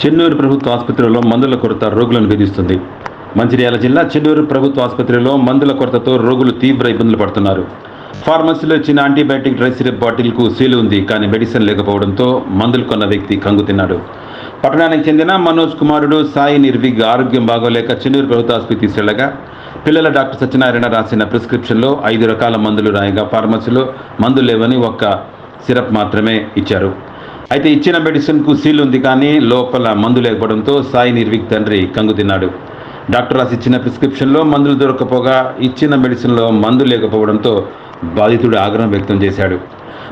చెన్నూరు ప్రభుత్వ ఆసుపత్రిలో మందుల కొరత రోగులను వేధిస్తుంది. మంచిర్యాల జిల్లా చెన్నూరు ప్రభుత్వ ఆసుపత్రిలో మందుల కొరతతో రోగులు తీవ్ర ఇబ్బందులు పడుతున్నారు. ఫార్మసీలో ఇచ్చిన యాంటీబయాటిక్ డ్రై సిరప్ బాటిల్కు సీలు ఉంది కానీ మెడిసిన్ లేకపోవడంతో మందులు కొన్న వ్యక్తి కంగుతిన్నాడు పట్టణానికి చెందిన మనోజ్ కుమారుడు సాయి నిర్విగ్ ఆరోగ్యం బాగోలేక చెన్నూరు ప్రభుత్వ ఆసుపత్రి తీసుకెళ్ళగా పిల్లల డాక్టర్ సత్యనారాయణ రాసిన ప్రిస్క్రిప్షన్లో ఐదు రకాల మందులు రాయగా ఫార్మసీలో మందులు లేవని ఒక్క సిరప్ మాత్రమే ఇచ్చారు. అయితే ఇచ్చిన మెడిసిన్కు సీల్ ఉంది కానీ లోపల మందు లేకపోవడంతో సాయి నిర్విక్ తండ్రి కంగుతిన్నాడు డాక్టర్ రాసి ఇచ్చిన ప్రిస్క్రిప్షన్లో మందులు దొరకకపోగా ఇచ్చిన మెడిసిన్లో మందు లేకపోవడంతో బాధితుడు ఆగ్రహం వ్యక్తం చేశాడు.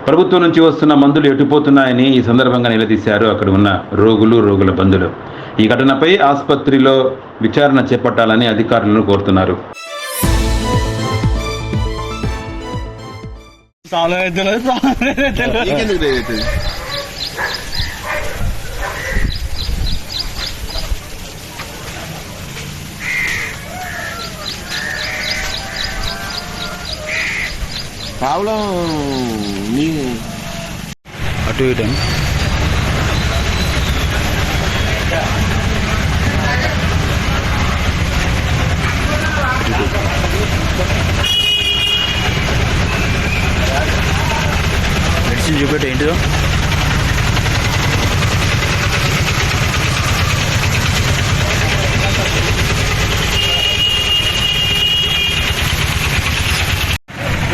ప్రభుత్వం నుంచి వస్తున్న మందులు ఎటుపోతున్నాయని ఈ సందర్భంగా నిలదీశారు. అక్కడ ఉన్న రోగులు రోగుల బంధువులు. ఈ ఘటనపై ఆసుపత్రిలో విచారణ చేపట్టాలని అధికారులను కోరుతున్నారు. చాలా తెలియదు మీ ప్రాబ్లం అటు ఇటు. మెడిసిన్ చూపెట్టు ఏంటిదో?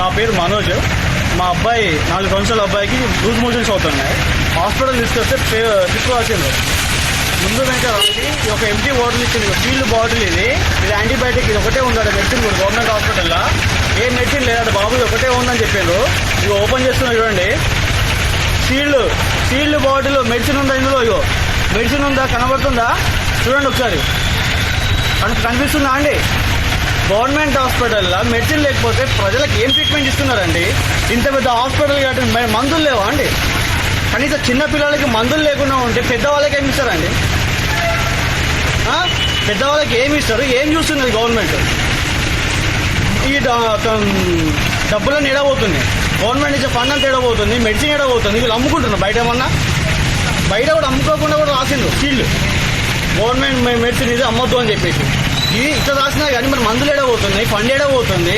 నా పేరు మనోజ్. మా అబ్బాయి నాలుగు సంవత్సరాల అబ్బాయికి లూజ్ మోషన్స్ అవుతున్నాయి. హాస్పిటల్ తీసుకొస్తే తీసుకోవాల్సింది ముందు వెనక రాసి ఒక ఎంటీ బాటిల్ ఇచ్చింది ఫీల్డ్ బాటిల్ ఇది. ఇది యాంటీబయాటిక్ ఇది ఒకటే ఉండాలి మెడిసిన్ కూడా గవర్నమెంట్ హాస్పిటల్లో. ఏ మెడిసిన్ లేదంటే బాబు ఒకటే ఉందని చెప్పారు. ఇవి ఓపెన్ చేస్తున్నా చూడండి. సీల్డ్ సీల్డ్ బాటిల్ మెడిసిన్ ఉందా ఇందులో? అయ్యో మెడిసిన్ ఉందా? కనబడుతుందా? చూడండి ఒకసారి. కనిపిస్తుందా అండి? గవర్నమెంట్ హాస్పిటల్లో మెడిసిన్ లేకపోతే ప్రజలకు ఏం ట్రీట్మెంట్ ఇస్తున్నారండి? ఇంత పెద్ద హాస్పిటల్ కాబట్టి మందులు లేవా అండి? కనీసం చిన్న పిల్లలకి మందులు లేకుండా ఉంటే పెద్దవాళ్ళకి ఏమి ఇస్తారండి? పెద్దవాళ్ళకి ఏమి ఇస్తారు? ఏం చూస్తున్నది గవర్నమెంట్? ఈ డబ్బులను ఎడబోతుంది గవర్నమెంట్ ఇచ్చే ఫండ్ అంతా ఎడబోతుంది మెడిసిన్ ఎడబోతుంది. వీళ్ళు అమ్ముకుంటున్నారు. బయట ఏమన్నా? బయట కూడా అమ్ముకోకుండా కూడా రాసిండు సీల్డ్ గవర్నమెంట్ మెడిసిన్ ఇది అమ్మొద్దు అని చెప్పేసి. ఇట్లా రాసినా కానీ మరి మందులు ఎడబోతుంది ఫండ్ ఎడబోతుంది